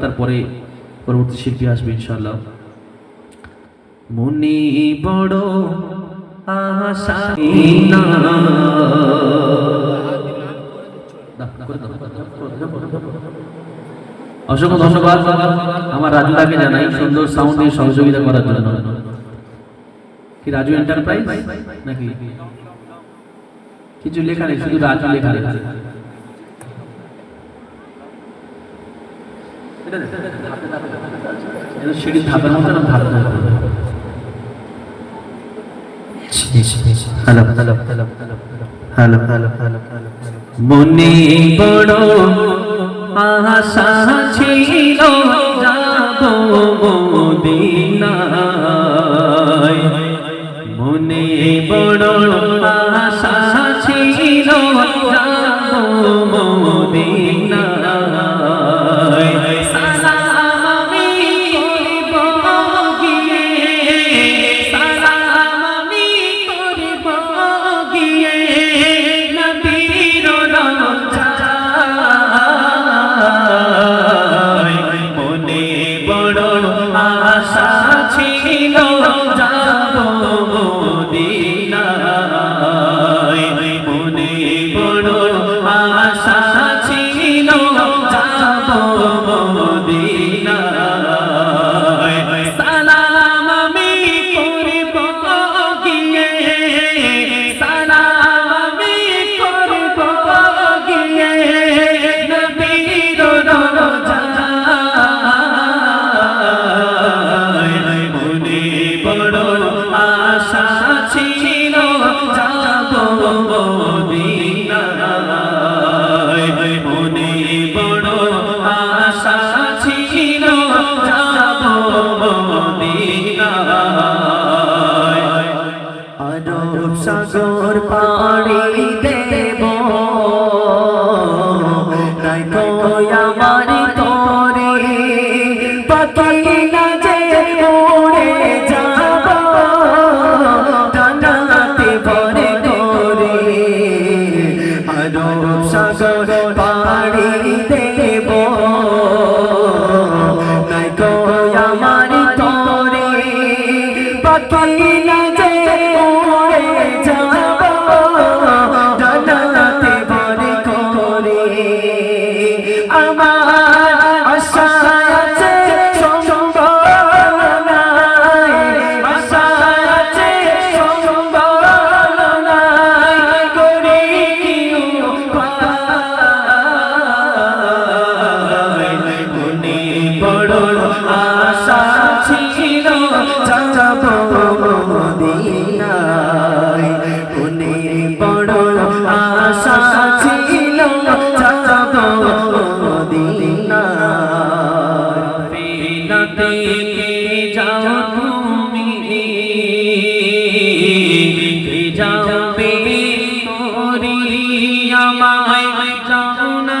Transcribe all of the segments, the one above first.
তারপরে পরবর্তী শিল্পী আসবে ইনশাল্লাহ মনে বড় অসংখ্য ধন্যবাদ আমার রাজুদাকে জানাই সুন্দর সাউন্ড দিয়ে সহযোগিতা করার জন্য। কি রাজু এন্টারপ্রাইজ নাকি? কিছু লেখা নেই, শুধু রাজু লেখা লেখা। মনে বড় আশা ছিল মনে বড় সাগর পাড়ি মদিনায়। মনে বড় আশা ছিল যাব মদিনায়। বিনাতে যাও তুমি? যাবে তোরি আমায় যাও না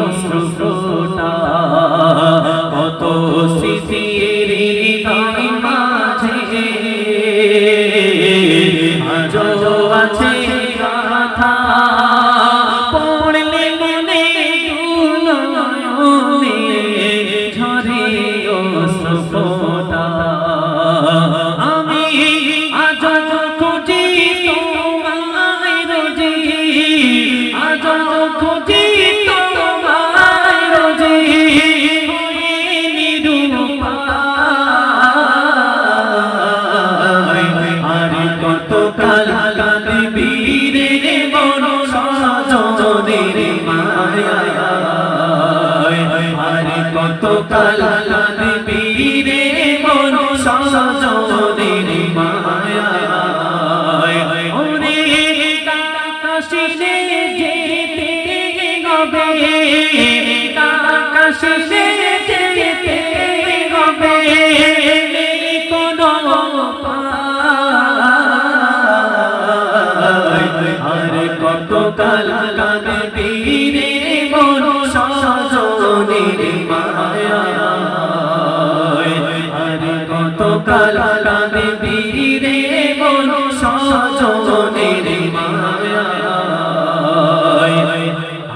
অশ্রু ফোটা কতকাল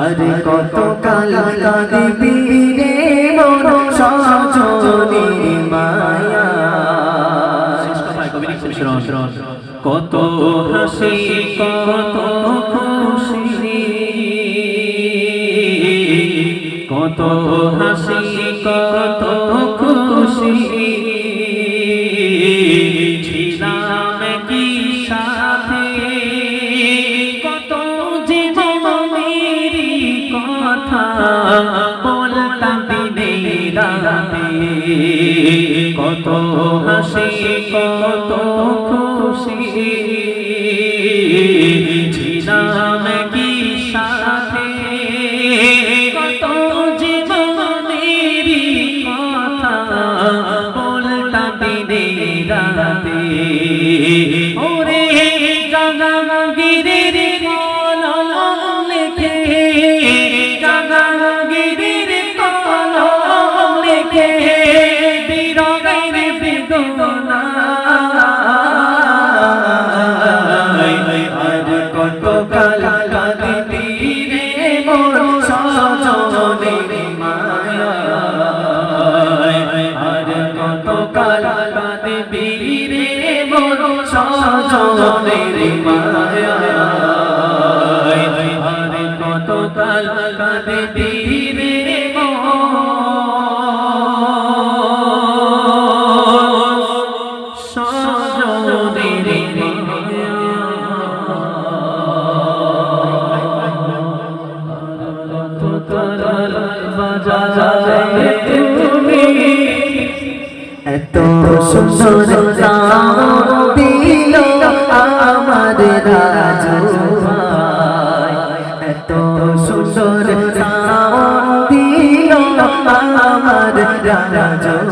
আরে কত কাল কাঁদবি রে মন সজনের মায়া। কত হাসি, কত খুশি। কত হাসি, কত হাসি কত খুশি। কত কাল কাঁদবি রে মোর সজনের মায়া আর কত কাল কাঁদবি রে এত সুন্দর দিল আমার রাজু এত সুন্দর দিল আমার রাজু